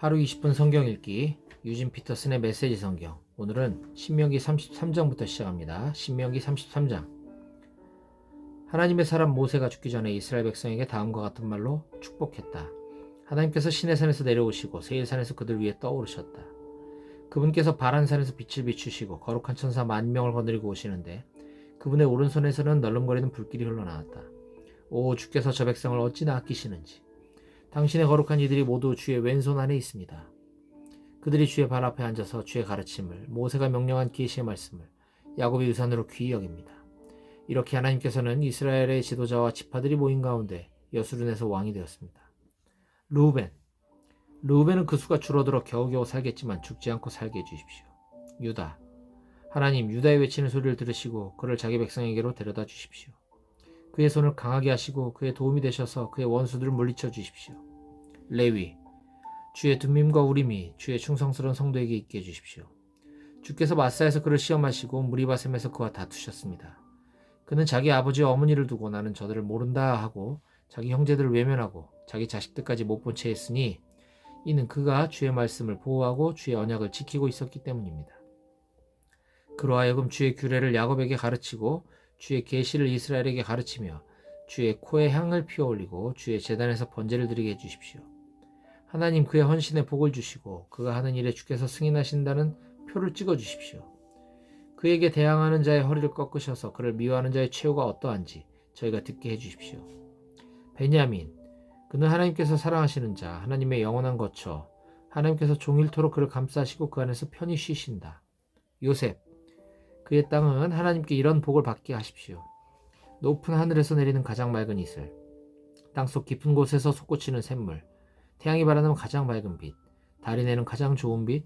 하루 20분 성경 읽기 유진 피터슨의 메시지 성경 오늘은 신명기 33장부터 시작합니다. 신명기 33장 하나님의 사람 모세가 죽기 전에 이스라엘 백성에게 다음과 같은 말로 축복했다. 하나님께서 시내산에서 내려오시고 세일산에서 그들 위에 떠오르셨다. 그분께서 바란산에서 빛을 비추시고 거룩한 천사 만 명을 거느리고 오시는데 그분의 오른손에서는 널름거리는 불길이 흘러나왔다. 오 주께서 저 백성을 어찌나 아끼시는지 당신의 거룩한 이들이 모두 주의 왼손 안에 있습니다. 그들이 주의 발 앞에 앉아서 주의 가르침을 모세가 명령한 계시의 말씀을 야곱의 유산으로 귀히 여깁니다. 이렇게 하나님께서는 이스라엘의 지도자와 지파들이 모인 가운데 여수른에서 왕이 되었습니다. 루벤 루벤은 그 수가 줄어들어 겨우겨우 살겠지만 죽지 않고 살게 해주십시오. 유다 하나님 유다의 외치는 소리를 들으시고 그를 자기 백성에게로 데려다 주십시오. 그의 손을 강하게 하시고 그의 도움이 되셔서 그의 원수들을 물리쳐 주십시오. 레위 주의 둠밈과 우림이 주의 충성스러운 성도에게 있게 해 주십시오. 주께서 마사에서 그를 시험하시고 무리바셈에서 그와 다투셨습니다. 그는 자기 아버지와 어머니를 두고 나는 저들을 모른다 하고 자기 형제들을 외면하고 자기 자식들까지 못 본 채 했으니 이는 그가 주의 말씀을 보호하고 주의 언약을 지키고 있었기 때문입니다. 그로 하여금 주의 규례를 야곱에게 가르치고 주의 계시를 이스라엘에게 가르치며 주의 코에 향을 피워 올리고 주의 재단에서 번제를 드리게 해 주십시오. 하나님 그의 헌신에 복을 주시고 그가 하는 일에 주께서 승인하신다는 표를 찍어 주십시오. 그에게 대항하는 자의 허리를 꺾으셔서 그를 미워하는 자의 최후가 어떠한지 저희가 듣게 해 주십시오. 베냐민 그는 하나님께서 사랑하시는 자 하나님의 영원한 거처 하나님께서 종일토록 그를 감싸시고 그 안에서 편히 쉬신다. 요셉 그의 땅은 하나님께 이런 복을 받게 하십시오. 높은 하늘에서 내리는 가장 맑은 이슬, 땅속 깊은 곳에서 솟구치는 샘물, 태양이 바라는 가장 맑은 빛, 달이 내는 가장 좋은 빛,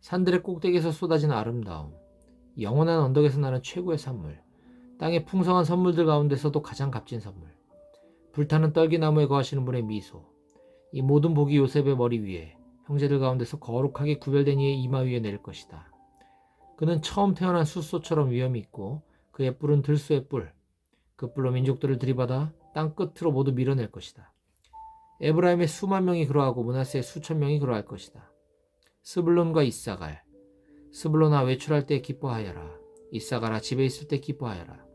산들의 꼭대기에서 쏟아지는 아름다움, 영원한 언덕에서 나는 최고의 산물, 땅의 풍성한 선물들 가운데서도 가장 값진 선물, 불타는 떨기나무에 거하시는 분의 미소, 이 모든 복이 요셉의 머리 위에 형제들 가운데서 거룩하게 구별된 이의 이마 위에 내릴 것이다. 그는 처음 태어난 숫소처럼 위엄이 있고 그의 뿔은 들소의 뿔, 그 뿔로 민족들을 들이받아 땅 끝으로 모두 밀어낼 것이다. 에브라임의 수만 명이 그러하고 문하세의 수천 명이 그러할 것이다. 스불론과 이사갈, 스불론아 외출할 때 기뻐하여라. 이사갈아 집에 있을 때 기뻐하여라.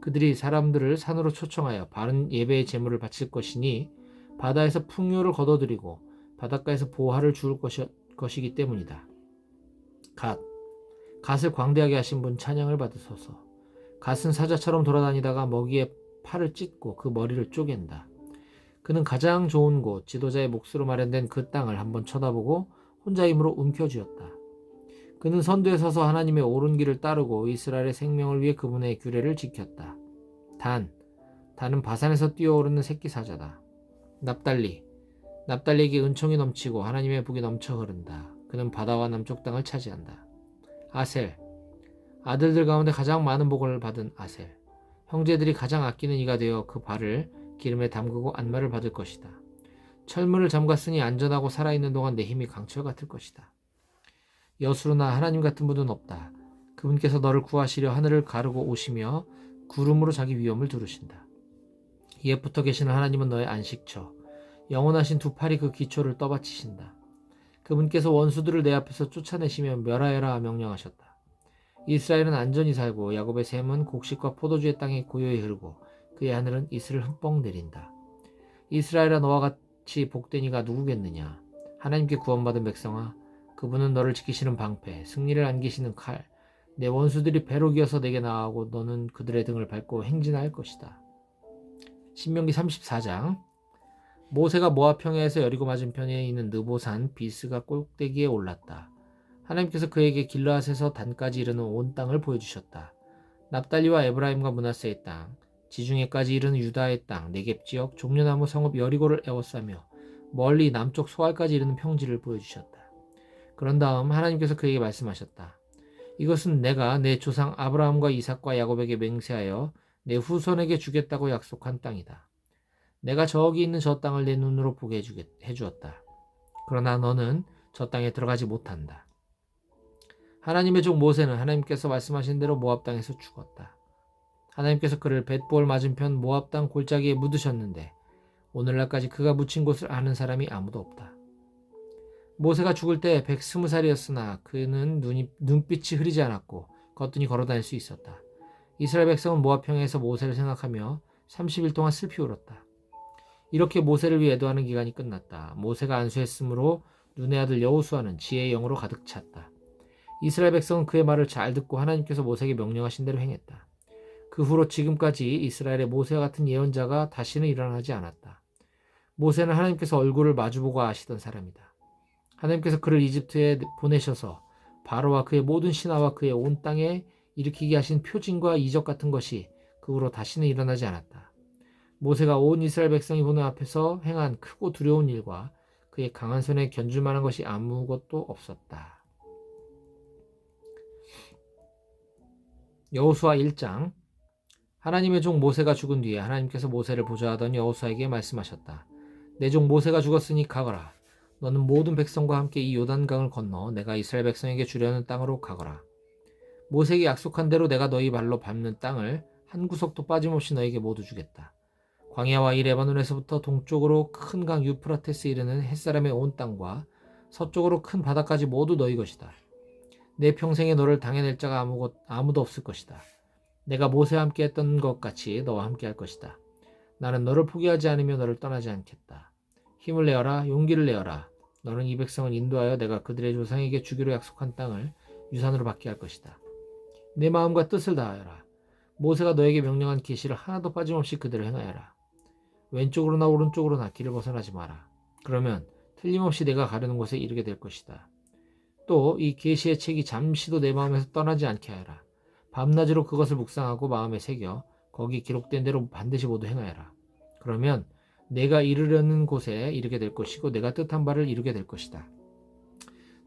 그들이 사람들을 산으로 초청하여 바른 예배의 제물을 바칠 것이니 바다에서 풍요를 거둬들이고 바닷가에서 보화를 주울 것이, 것이기 때문이다. 갓 갓을 광대하게 하신 분 찬양을 받으소서. 갓은 사자처럼 돌아다니다가 먹이에 팔을 찢고 그 머리를 쪼갠다. 그는 가장 좋은 곳, 지도자의 몫으로 마련된 그 땅을 한번 쳐다보고 혼자 힘으로 움켜쥐었다. 그는 선두에 서서 하나님의 옳은 길을 따르고 이스라엘의 생명을 위해 그분의 규례를 지켰다. 단, 단은 바산에서 뛰어오르는 새끼 사자다. 납달리, 납달리에게 은총이 넘치고 하나님의 복이 넘쳐 흐른다. 그는 바다와 남쪽 땅을 차지한다. 아셀, 아들들 가운데 가장 많은 복을 받은 아셀. 형제들이 가장 아끼는 이가 되어 그 발을 기름에 담그고 안마를 받을 것이다. 철문을 잠갔으니 안전하고 살아있는 동안 내 힘이 강철 같을 것이다. 여수로나 하나님 같은 분은 없다. 그분께서 너를 구하시려 하늘을 가르고 오시며 구름으로 자기 위엄을 두르신다. 옛부터 계시는 하나님은 너의 안식처, 영원하신 두 팔이 그 기초를 떠받치신다. 그분께서 원수들을 내 앞에서 쫓아내시며 멸하여라 명령하셨다. 이스라엘은 안전히 살고 야곱의 샘은 곡식과 포도주의 땅에 고요히 흐르고 그의 하늘은 이슬을 흠뻑 내린다. 이스라엘아 너와 같이 복된 이가 누구겠느냐? 하나님께 구원받은 백성아, 그분은 너를 지키시는 방패, 승리를 안기시는 칼, 내 원수들이 배로 기어서 내게 나아오고 너는 그들의 등을 밟고 행진할 것이다. 신명기 34장 모세가 모압 평야에서 여리고 맞은편에 있는 느보산 비스가 꼭대기에 올랐다. 하나님께서 그에게 길르앗에서 단까지 이르는 온 땅을 보여주셨다. 납달리와 에브라임과 문하세의 땅, 지중해까지 이르는 유다의 땅, 네겝 지역, 종려나무 성읍 여리고를 에워싸며 멀리 남쪽 소알까지 이르는 평지를 보여주셨다. 그런 다음 하나님께서 그에게 말씀하셨다. 이것은 내가 내 조상 아브라함과 이삭과 야곱에게 맹세하여 내 후손에게 주겠다고 약속한 땅이다. 내가 저기 있는 저 땅을 내 눈으로 보게 해주었다. 그러나 너는 저 땅에 들어가지 못한다. 하나님의 종 모세는 하나님께서 말씀하신 대로 모압 땅에서 죽었다. 하나님께서 그를 벳볼 맞은편 모압 땅 골짜기에 묻으셨는데 오늘날까지 그가 묻힌 곳을 아는 사람이 아무도 없다. 모세가 죽을 때 120살이었으나 그는 눈이, 눈빛이 흐리지 않았고 거뜬히 걸어다닐 수 있었다. 이스라엘 백성은 모압 평야에서 모세를 생각하며 30일 동안 슬피 울었다. 이렇게 모세를 위해 애도하는 기간이 끝났다. 모세가 안수했으므로 눈의 아들 여호수아는 지혜의 영으로 가득 찼다. 이스라엘 백성은 그의 말을 잘 듣고 하나님께서 모세에게 명령하신 대로 행했다. 그 후로 지금까지 이스라엘의 모세와 같은 예언자가 다시는 일어나지 않았다. 모세는 하나님께서 얼굴을 마주보고 아시던 사람이다. 하나님께서 그를 이집트에 보내셔서 바로와 그의 모든 신하와 그의 온 땅에 일으키게 하신 표징과 이적 같은 것이 그 후로 다시는 일어나지 않았다. 모세가 온 이스라엘 백성이 보는 앞에서 행한 크고 두려운 일과 그의 강한 손에 견줄 만한 것이 아무것도 없었다. 여호수아 1장 하나님의 종 모세가 죽은 뒤에 하나님께서 모세를 보좌하던 여호수아에게 말씀하셨다. 내 종 모세가 죽었으니 가거라. 너는 모든 백성과 함께 이 요단강을 건너 내가 이스라엘 백성에게 주려는 땅으로 가거라. 모세에게 약속한 대로 내가 너희 발로 밟는 땅을 한 구석도 빠짐없이 너에게 모두 주겠다. 광야와 이 레바논에서부터 동쪽으로 큰 강 유프라테스 이르는 햇사람의 온 땅과 서쪽으로 큰 바다까지 모두 너희 것이다. 내 평생에 너를 당해낼 자가 아무것, 아무도 없을 것이다. 내가 모세와 함께 했던 것 같이 너와 함께 할 것이다. 나는 너를 포기하지 않으며 너를 떠나지 않겠다. 힘을 내어라, 용기를 내어라. 너는 이 백성을 인도하여 내가 그들의 조상에게 주기로 약속한 땅을 유산으로 받게 할 것이다. 내 마음과 뜻을 다하여라. 모세가 너에게 명령한 계시를 하나도 빠짐없이 그대로 행하여라. 왼쪽으로나 오른쪽으로나 길을 벗어나지 마라. 그러면 틀림없이 내가 가려는 곳에 이르게 될 것이다. 또 이 계시의 책이 잠시도 내 마음에서 떠나지 않게 하여라. 밤낮으로 그것을 묵상하고 마음에 새겨 거기 기록된 대로 반드시 모두 행하여라. 그러면 내가 이르려는 곳에 이르게 될 것이고 내가 뜻한 바를 이루게 될 것이다.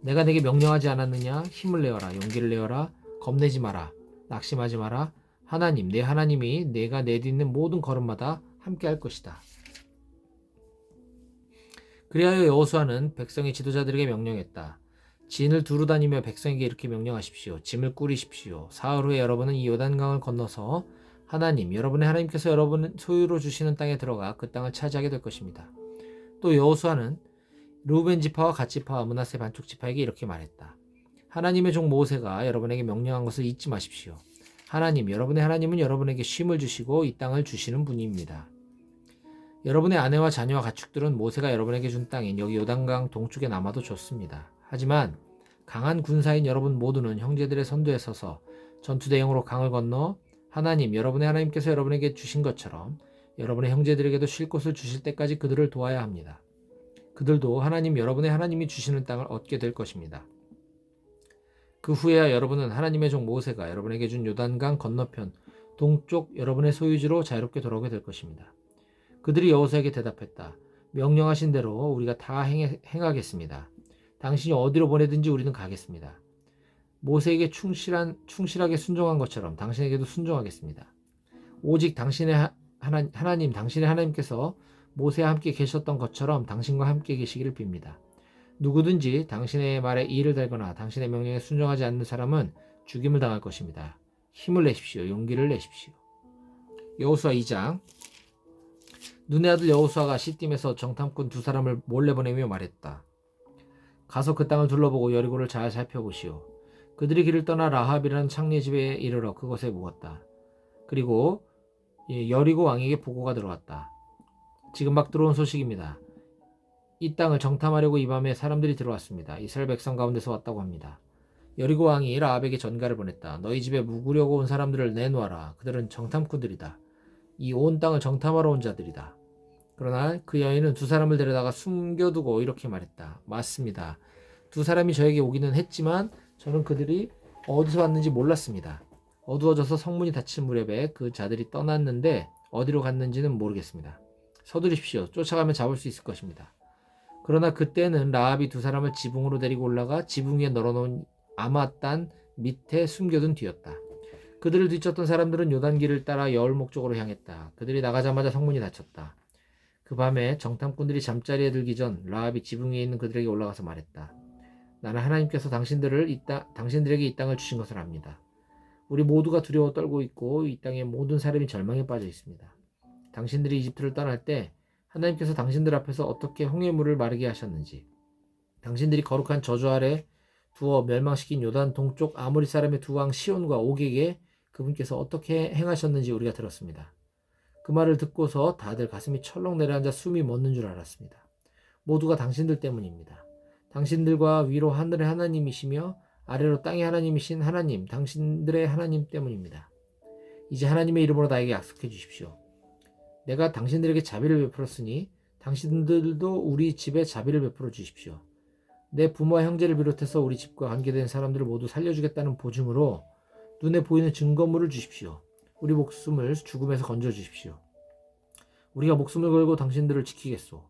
내가 내게 명령하지 않았느냐? 힘을 내어라. 용기를 내어라. 겁내지 마라. 낙심하지 마라. 하나님, 내 하나님이 내가 내딛는 모든 걸음마다 함께 할 것이다. 그리하여 여호수아는 백성의 지도자들에게 명령했다. 진을 두루 다니며 백성에게 이렇게 명령하십시오. 짐을 꾸리십시오. 사흘 후에 여러분은 이 요단강을 건너서 하나님, 여러분의 하나님께서 여러분 소유로 주시는 땅에 들어가 그 땅을 차지하게 될 것입니다. 또 여호수아는 루벤 지파와 갓 지파와 문하세 반쪽 지파에게 이렇게 말했다. 하나님의 종 모세가 여러분에게 명령한 것을 잊지 마십시오. 하나님, 여러분의 하나님은 여러분에게 쉼을 주시고 이 땅을 주시는 분입니다. 여러분의 아내와 자녀와 가축들은 모세가 여러분에게 준 땅인 여기 요단강 동쪽에 남아도 좋습니다. 하지만 강한 군사인 여러분 모두는 형제들의 선두에 서서 전투 대형으로 강을 건너 하나님, 여러분의 하나님께서 여러분에게 주신 것처럼 여러분의 형제들에게도 쉴 곳을 주실 때까지 그들을 도와야 합니다. 그들도 하나님, 여러분의 하나님이 주시는 땅을 얻게 될 것입니다. 그 후에야 여러분은 하나님의 종 모세가 여러분에게 준 요단강 건너편 동쪽 여러분의 소유지로 자유롭게 돌아오게 될 것입니다. 그들이 여호수아에게 대답했다. 명령하신 대로 우리가 다 행해, 행하겠습니다. 당신이 어디로 보내든지 우리는 가겠습니다. 모세에게 충실한 충실하게 순종한 것처럼 당신에게도 순종하겠습니다. 오직 당신의 하나, 하나님 당신의 하나님께서 모세와 함께 계셨던 것처럼 당신과 함께 계시기를 빕니다. 누구든지 당신의 말에 이의를 달거나 당신의 명령에 순종하지 않는 사람은 죽임을 당할 것입니다. 힘을 내십시오. 용기를 내십시오. 여호수아 2장 눈의 아들 여호수아가 시딤에서 정탐꾼 두 사람을 몰래 보내며 말했다. 가서 그 땅을 둘러보고 여리고를 잘 살펴보시오. 그들이 길을 떠나 라합이라는 창녀 집에 이르러 그곳에 묵었다. 그리고 여리고 왕에게 보고가 들어왔다. 지금 막 들어온 소식입니다. 이 땅을 정탐하려고 이 밤에 사람들이 들어왔습니다. 이스라엘 백성 가운데서 왔다고 합니다. 여리고 왕이 라합에게 전가를 보냈다. 너희 집에 묵으려고 온 사람들을 내놓아라. 그들은 정탐꾼들이다. 이 온 땅을 정탐하러 온 자들이다. 그러나 그 여인은 두 사람을 데려다가 숨겨두고 이렇게 말했다. 맞습니다. 두 사람이 저에게 오기는 했지만 저는 그들이 어디서 왔는지 몰랐습니다. 어두워져서 성문이 닫힌 무렵에 그 자들이 떠났는데 어디로 갔는지는 모르겠습니다. 서두르십시오. 쫓아가면 잡을 수 있을 것입니다. 그러나 그때는 라합이 두 사람을 지붕으로 데리고 올라가 지붕 위에 널어놓은 아마단 밑에 숨겨둔 뒤였다. 그들을 뒤쫓던 사람들은 요단길을 따라 여울목 쪽으로 향했다. 그들이 나가자마자 성문이 닫혔다. 그 밤에 정탐꾼들이 잠자리에 들기 전 라합이 지붕 위에 있는 그들에게 올라가서 말했다. 나는 하나님께서 당신들을 이 땅, 당신들에게 이 땅을 주신 것을 압니다. 우리 모두가 두려워 떨고 있고 이 땅의 모든 사람이 절망에 빠져 있습니다. 당신들이 이집트를 떠날 때 하나님께서 당신들 앞에서 어떻게 홍해물을 마르게 하셨는지 당신들이 거룩한 저주 아래 두어 멸망시킨 요단 동쪽 아모리 사람의 두 왕 시온과 옥에게 그분께서 어떻게 행하셨는지 우리가 들었습니다. 그 말을 듣고서 다들 가슴이 철렁 내려앉아 숨이 멎는 줄 알았습니다. 모두가 당신들 때문입니다. 당신들과 위로 하늘의 하나님이시며 아래로 땅의 하나님이신 하나님, 당신들의 하나님 때문입니다. 이제 하나님의 이름으로 나에게 약속해 주십시오. 내가 당신들에게 자비를 베풀었으니 당신들도 우리 집에 자비를 베풀어 주십시오. 내 부모와 형제를 비롯해서 우리 집과 관계된 사람들을 모두 살려주겠다는 보증으로 눈에 보이는 증거물을 주십시오. 우리 목숨을 죽음에서 건져 주십시오. 우리가 목숨을 걸고 당신들을 지키겠소.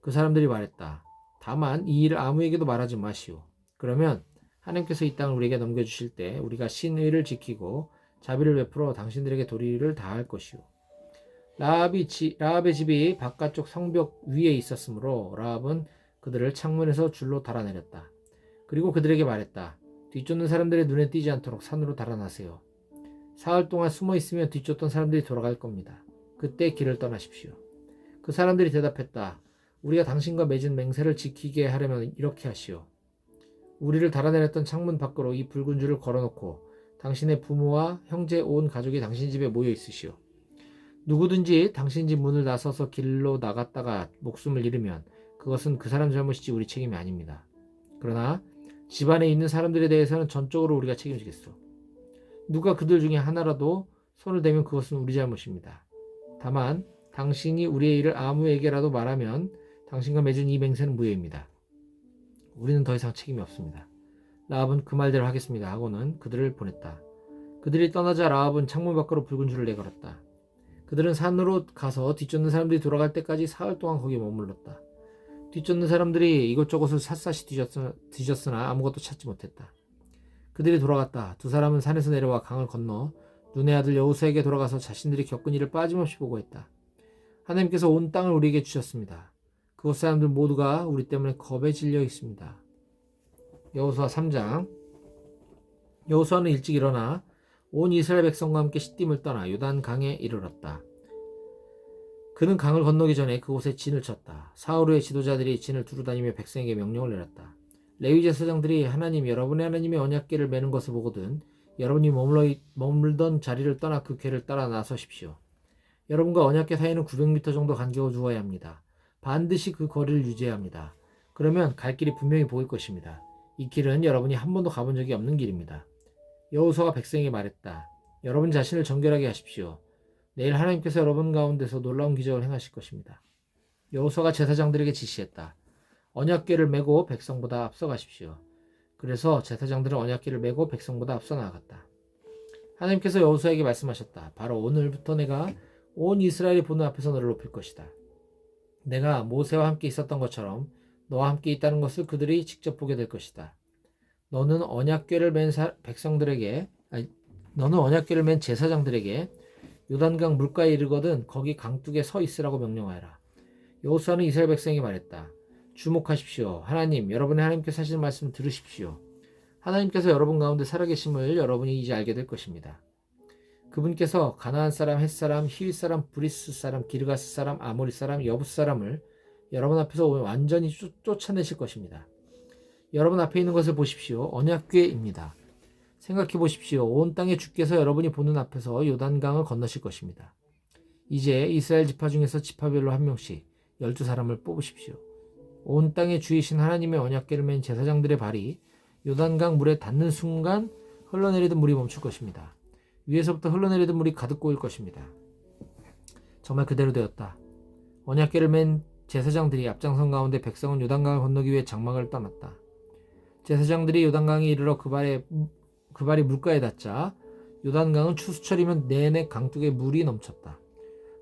그 사람들이 말했다. 다만 이 일을 아무에게도 말하지 마시오. 그러면 하나님께서 이 땅을 우리에게 넘겨주실 때 우리가 신의를 지키고 자비를 베풀어 당신들에게 도리를 다할 것이오. 라합이 지, 라합의 집이 바깥쪽 성벽 위에 있었으므로 라합은 그들을 창문에서 줄로 달아내렸다. 그리고 그들에게 말했다. 뒤쫓는 사람들의 눈에 띄지 않도록 산으로 달아나세요. 사흘 동안 숨어 있으면 뒤쫓던 사람들이 돌아갈 겁니다. 그때 길을 떠나십시오. 그 사람들이 대답했다. 우리가 당신과 맺은 맹세를 지키게 하려면 이렇게 하시오. 우리를 달아내렸던 창문 밖으로 이 붉은 줄을 걸어놓고 당신의 부모와 형제 온 가족이 당신 집에 모여 있으시오. 누구든지 당신 집 문을 나서서 길로 나갔다가 목숨을 잃으면 그것은 그 사람 잘못이지 우리 책임이 아닙니다. 그러나 집안에 있는 사람들에 대해서는 전적으로 우리가 책임지겠소. 누가 그들 중에 하나라도 손을 대면 그것은 우리 잘못입니다. 다만 당신이 우리의 일을 아무에게라도 말하면 당신과 맺은 이 맹세는 무효입니다. 우리는 더 이상 책임이 없습니다. 라합은 그 말대로 하겠습니다 하고는 그들을 보냈다. 그들이 떠나자 라합은 창문 밖으로 붉은 줄을 내걸었다. 그들은 산으로 가서 뒤쫓는 사람들이 돌아갈 때까지 사흘 동안 거기에 머물렀다. 뒤쫓는 사람들이 이것저것을 샅샅이 뒤졌으나, 아무것도 찾지 못했다. 그들이 돌아갔다. 두 사람은 산에서 내려와 강을 건너 눈의 아들 여호수에게 돌아가서 자신들이 겪은 일을 빠짐없이 보고했다. 하나님께서 온 땅을 우리에게 주셨습니다. 그곳 사람들 모두가 우리 때문에 겁에 질려 있습니다. 여호수아 3장 여호수아는 일찍 일어나 온 이스라엘 백성과 함께 시딤을 떠나 요단 강에 이르렀다. 그는 강을 건너기 전에 그곳에 진을 쳤다. 사울의 지도자들이 진을 두루다니며 백성에게 명령을 내렸다. 레위 제사장들이 하나님 여러분의 하나님의 언약궤를 매는 것을 보거든 여러분이 머물러 머물던 자리를 떠나 그 궤를 따라 나서십시오. 여러분과 언약궤 사이는 900m 정도 간격을 두어야 합니다. 반드시 그 거리를 유지해야 합니다. 그러면 갈 길이 분명히 보일 것입니다. 이 길은 여러분이 한 번도 가본 적이 없는 길입니다. 여호수아가 백성에게 말했다. 여러분 자신을 정결하게 하십시오. 내일 하나님께서 여러분 가운데서 놀라운 기적을 행하실 것입니다. 여호수아가 제사장들에게 지시했다. 언약궤를 메고 백성보다 앞서 가십시오. 그래서 제사장들은 언약궤를 메고 백성보다 앞서 나아갔다. 하나님께서 여호수아에게 말씀하셨다. 바로 오늘부터 내가 온 이스라엘이 보는 앞에서 너를 높일 것이다. 내가 모세와 함께 있었던 것처럼 너와 함께 있다는 것을 그들이 직접 보게 될 것이다. 너는 언약궤를 맨 사, 백성들에게 아니, 너는 언약궤를 맨 제사장들에게 요단강 물가에 이르거든 거기 강둑에 서 있으라고 명령하여라. 여호수아는 이스라엘 백성에게 말했다. 주목하십시오. 하나님, 여러분의 하나님께서 하시는 말씀을 들으십시오. 하나님께서 여러분 가운데 살아계심을 여러분이 이제 알게 될 것입니다. 그분께서 가나안 사람, 헷 사람, 히윗 사람, 브리스 사람, 기르가스 사람, 아모리 사람, 여부스 사람을 여러분 앞에서 완전히 쫓아내실 것입니다. 여러분 앞에 있는 것을 보십시오. 언약궤입니다. 생각해 보십시오. 온 땅의 주께서 여러분이 보는 앞에서 요단강을 건너실 것입니다. 이제 이스라엘 지파 중에서 지파별로 한 명씩 열두 사람을 뽑으십시오. 온 땅의 주이신 하나님의 언약궤를 맨 제사장들의 발이 요단강 물에 닿는 순간 흘러내리던 물이 멈출 것입니다. 위에서부터 흘러내리던 물이 가득 고일 것입니다. 정말 그대로 되었다. 언약궤를 맨 제사장들이 앞장선 가운데 백성은 요단강을 건너기 위해 장막을 떠났다. 제사장들이 요단강에 이르러 그 발에 그 발이 물가에 닿자 요단강은 추수철이면 내내 강둑에 물이 넘쳤다.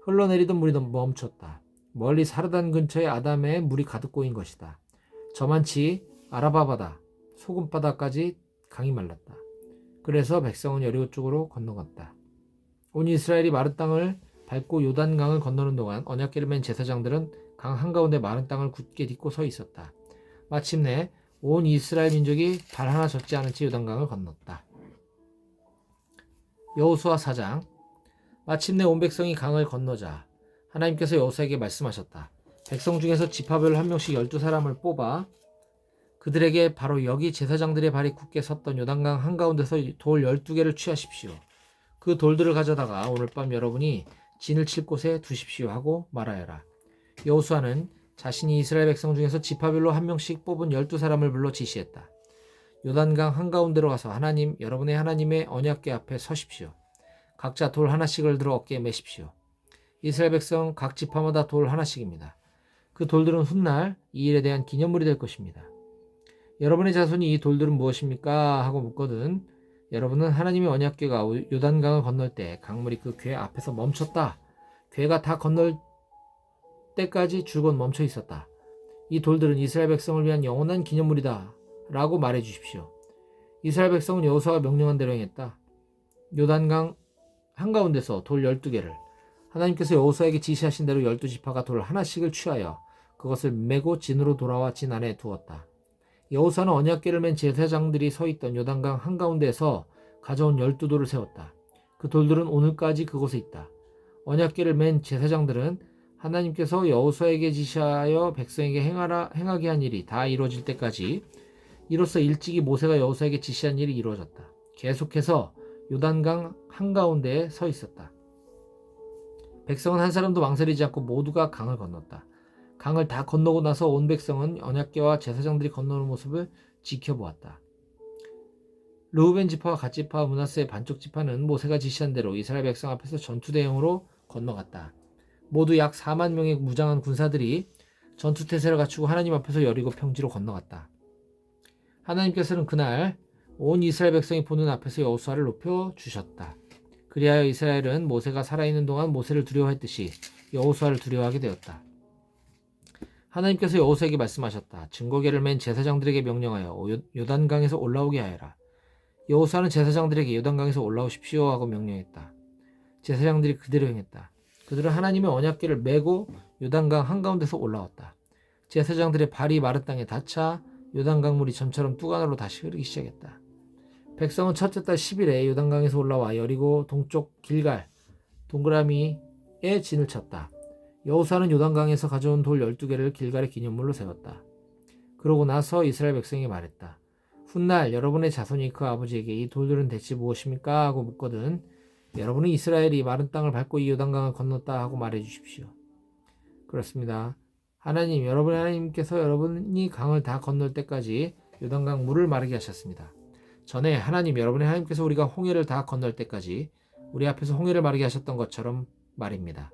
흘러내리던 물이 멈췄다. 멀리 사르단 근처의 아담에 물이 가득 고인 것이다. 저만치 아라바 바다, 소금 바다까지 강이 말랐다. 그래서 백성은 여리고 쪽으로 건너갔다. 온 이스라엘이 마른 땅을 밟고 요단강을 건너는 동안 언약궤를 맨 제사장들은 강 한가운데 마른 땅을 굳게 딛고 서 있었다. 마침내 온 이스라엘 민족이 발 하나 젖지 않은 채 요단강을 건넜다. 여호수아 4장 마침내 온 백성이 강을 건너자 하나님께서 여호수아에게 말씀하셨다. 백성 중에서 지파별로 한 명씩 열두 사람을 뽑아 그들에게 바로 여기 제사장들의 발이 굳게 섰던 요단강 한가운데서 돌 열두 개를 취하십시오. 그 돌들을 가져다가 오늘 밤 여러분이 진을 칠 곳에 두십시오 하고 말하여라. 여호수아는 자신이 이스라엘 백성 중에서 지파별로 한 명씩 뽑은 열두 사람을 불러 지시했다. 요단강 한가운데로 가서 하나님 여러분의 하나님의 언약궤 앞에 서십시오. 각자 돌 하나씩을 들어 어깨에 매십시오. 이스라엘 백성 각 지파마다 돌 하나씩입니다. 그 돌들은 훗날 이 일에 대한 기념물이 될 것입니다. 여러분의 자손이 이 돌들은 무엇입니까? 하고 묻거든 여러분은 하나님의 언약궤가 요단강을 건널 때 강물이 그 궤 앞에서 멈췄다. 궤가 다 건널 때까지 줄곧 멈춰 있었다. 이 돌들은 이스라엘 백성을 위한 영원한 기념물이다. 라고 말해 주십시오. 이스라엘 백성은 여호수아가 명령한 대로 행했다. 요단강 한가운데서 돌 12개를 하나님께서 여호수아에게 지시하신 대로 12지파가 돌 하나씩을 취하여 그것을 메고 진으로 돌아와 진 안에 두었다. 여호수아는 언약궤를 맨 제사장들이 서 있던 요단강 한가운데서 가져온 12돌을 세웠다. 그 돌들은 오늘까지 그곳에 있다. 언약궤를 맨 제사장들은 하나님께서 여호수아에게 지시하여 백성에게 행하라 행하게 한 일이 다 이루어질 때까지 이로써 일찍이 모세가 여호수아에게 지시한 일이 이루어졌다. 계속해서 요단강 한가운데에 서 있었다. 백성은 한 사람도 망설이지 않고 모두가 강을 건넜다. 강을 다 건너고 나서 온 백성은 언약궤와 제사장들이 건너는 모습을 지켜보았다. 르우벤 지파와 갓 지파와 문하스의 반쪽 지파는 모세가 지시한 대로 이스라엘 백성 앞에서 전투 대형으로 건너갔다. 모두 약 4만 명의 무장한 군사들이 전투 태세를 갖추고 하나님 앞에서 여리고 평지로 건너갔다. 하나님께서는 그날 온 이스라엘 백성이 보는 앞에서 여호수아를 높여 주셨다. 그리하여 이스라엘은 모세가 살아있는 동안 모세를 두려워했듯이 여호수아를 두려워하게 되었다. 하나님께서 여호수아에게 말씀하셨다. 증거계를 맨 제사장들에게 명령하여 요단강에서 올라오게 하여라. 여호수아는 제사장들에게 요단강에서 올라오십시오 하고 명령했다. 제사장들이 그대로 행했다. 그들은 하나님의 언약궤를 메고 요단강 한가운데서 올라왔다. 제사장들의 발이 마른 땅에 닿자 요단강 물이 점처럼 뚜간으로 다시 흐르기 시작했다. 백성은 첫째 달 10일에 요단강에서 올라와 여리고 동쪽 길갈 동그라미에 진을 쳤다. 여호사는 요단강에서 가져온 돌 12개를 길갈의 기념물로 세웠다. 그러고 나서 이스라엘 백성에게 말했다. 훗날 여러분의 자손이 그 아버지에게 이 돌들은 대체 무엇입니까? 하고 묻거든 여러분은 이스라엘이 마른 땅을 밟고 이 요단강을 건넜다 하고 말해 주십시오. 그렇습니다. 하나님, 여러분 하나님께서 여러분이 강을 다 건널 때까지 요단강 물을 마르게 하셨습니다. 전에 하나님, 여러분의 하나님께서 우리가 홍해를 다 건널 때까지 우리 앞에서 홍해를 마르게 하셨던 것처럼 말입니다.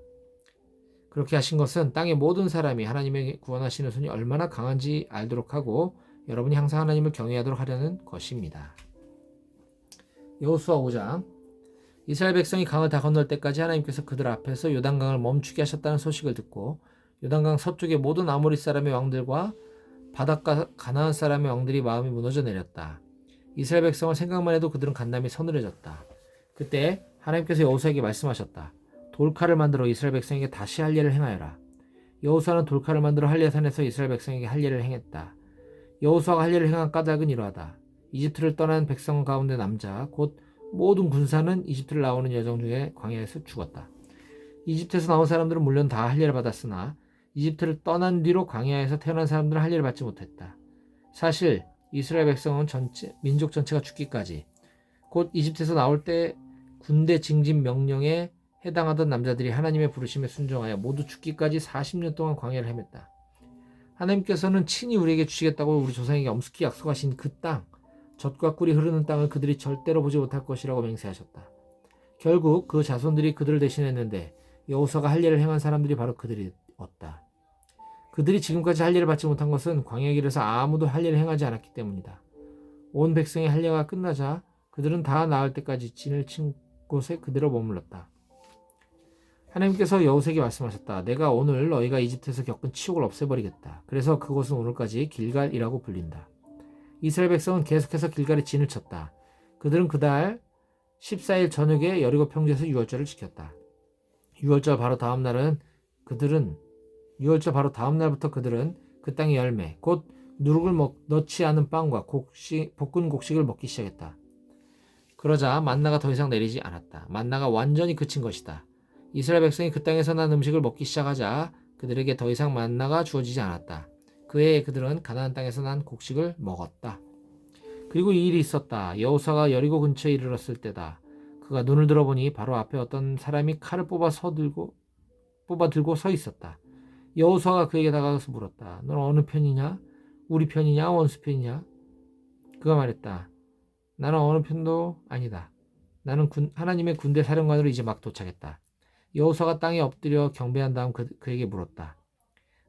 그렇게 하신 것은 땅의 모든 사람이 하나님의 구원하시는 손이 얼마나 강한지 알도록 하고 여러분이 항상 하나님을 경외하도록 하려는 것입니다. 여호수아 5장 이스라엘 백성이 강을 다 건널 때까지 하나님께서 그들 앞에서 요단강을 멈추게 하셨다는 소식을 듣고 요단강 서쪽의 모든 아모리 사람의 왕들과 바닷가 가나안 사람의 왕들이 마음이 무너져 내렸다. 이스라엘 백성을 생각만 해도 그들은 간담이 서늘해졌다. 그때 하나님께서 여호수아에게 말씀하셨다. 돌칼을 만들어 이스라엘 백성에게 다시 할례를 행하여라. 여호수아는 돌칼을 만들어 할례산에서 이스라엘 백성에게 할례를 행했다. 여호수아가 할례를 행한 까닭은 이러하다. 이집트를 떠난 백성 가운데 남자 곧 모든 군사는 이집트를 나오는 여정 중에 광야에서 죽었다. 이집트에서 나온 사람들은 물론 다 할례를 받았으나 이집트를 떠난 뒤로 광야에서 태어난 사람들은 할례를 받지 못했다. 사실 이스라엘 백성은 전체 민족 전체가 죽기까지 곧 이집트에서 나올 때 군대 징집 명령에 해당하던 남자들이 하나님의 부르심에 순종하여 모두 죽기까지 40년 동안 광야를 헤맸다. 하나님께서는 친히 우리에게 주시겠다고 우리 조상에게 엄숙히 약속하신 그 땅, 젖과 꿀이 흐르는 땅을 그들이 절대로 보지 못할 것이라고 맹세하셨다. 결국 그 자손들이 그들을 대신했는데 여호수아가 할례를 행한 사람들이 바로 그들이었다. 그들이 지금까지 할례를 받지 못한 것은 광야 길에서 아무도 할례를 행하지 않았기 때문이다. 온 백성의 할례가 끝나자 그들은 다 나을 때까지 진을 친 곳에 그대로 머물렀다. 하나님께서 여호세에게 말씀하셨다. 내가 오늘 너희가 이집트에서 겪은 치욕을 없애버리겠다. 그래서 그곳은 오늘까지 길갈이라고 불린다. 이스라엘 백성은 계속해서 길갈에 진을 쳤다. 그들은 그달 14일 저녁에 여리고 평지에서 유월절을 지켰다. 유월절 바로 다음 날은 그들은 유월절 바로 다음 날부터 그들은 그 땅의 열매 곧 누룩을 먹, 넣지 않은 빵과 곡식, 볶은 곡식을 먹기 시작했다. 그러자 만나가 더 이상 내리지 않았다. 만나가 완전히 그친 것이다. 이스라엘 백성이 그 땅에서 난 음식을 먹기 시작하자 그들에게 더 이상 만나가 주어지지 않았다. 그해 그들은 가나안 땅에서 난 곡식을 먹었다. 그리고 이 일이 있었다. 여호사가 여리고 근처에 이르렀을 때다. 그가 눈을 들어보니 바로 앞에 어떤 사람이 칼을 뽑아 서 들고 뽑아 들고 서 있었다. 여호사가 그에게 다가가서 물었다. 넌 어느 편이냐? 우리 편이냐? 원수 편이냐? 그가 말했다. 나는 어느 편도 아니다. 나는 군- 하나님의 군대 사령관으로 이제 막 도착했다. 여호사가 땅에 엎드려 경배한 다음 그, 그에게 물었다.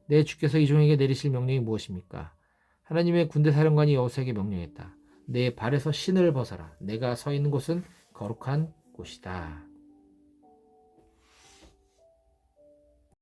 내 주께서 이 종에게 내리실 명령이 무엇입니까? 하나님의 군대 사령관이 여호사에게 명령했다. 내 발에서 신을 벗어라. 내가 서 있는 곳은 거룩한 곳이다.